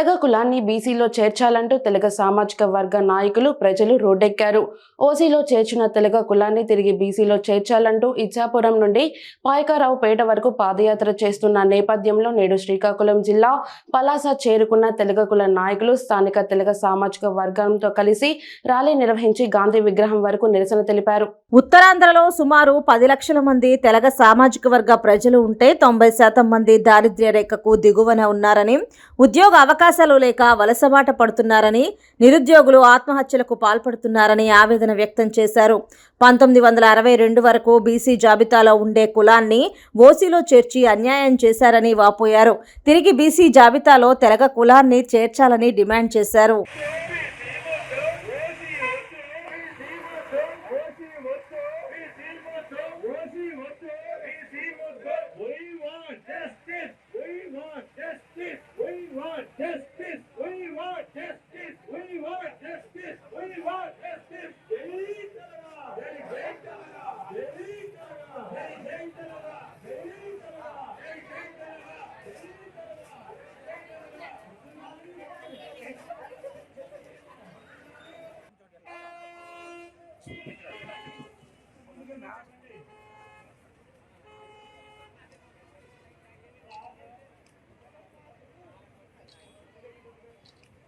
తెలగ కులాన్ని బీసీలో చేర్చాలంటూ తెలగ సామాజిక వర్గ నాయకులు ప్రజలు రోడ్డెక్కారు. ఓసీలో చేర్చిన తెలగ కులాన్ని తిరిగి బీసీలో చేర్చాలంటూ ఇచ్చాపురం నుండి పాయకారావుపేట వరకు పాదయాత్ర చేస్తున్న నేపథ్యంలో నేడు శ్రీకాకుళం జిల్లా పలాస చేరుకున్న తెలగ కుల నాయకులు స్థానిక తెలగ సామాజిక వర్గంతో కలిసి ర్యాలీ నిర్వహించి గాంధీ విగ్రహం వరకు నిరసన తెలిపారు. ఉత్తరాంధ్రలో సుమారు పది లక్షల మంది తెలగ సామాజిక వర్గ ప్రజలు ఉంటే తొంభై శాతం మంది దారిద్ర్య రేఖకు దిగువన ఉన్నారని ఉద్యోగ అవకాశం అవకాశాలు లేక వలసబాట పడుతున్నారని నిరుద్యోగులు ఆత్మహత్యలకు పాల్పడుతున్నారని ఆవేదన వ్యక్తం చేశారు. పంతొమ్మిది వందల అరవై రెండు వరకు బీసీ జాబితాలో ఉండే కులాన్ని ఓసీలో చేర్చి అన్యాయం చేశారని వాపోయారు. తిరిగి బీసీ జాబితాలో తెలగ కులాన్ని చేర్చాలని డిమాండ్ చేశారు. justice. We want justice. We want justice. We want justice.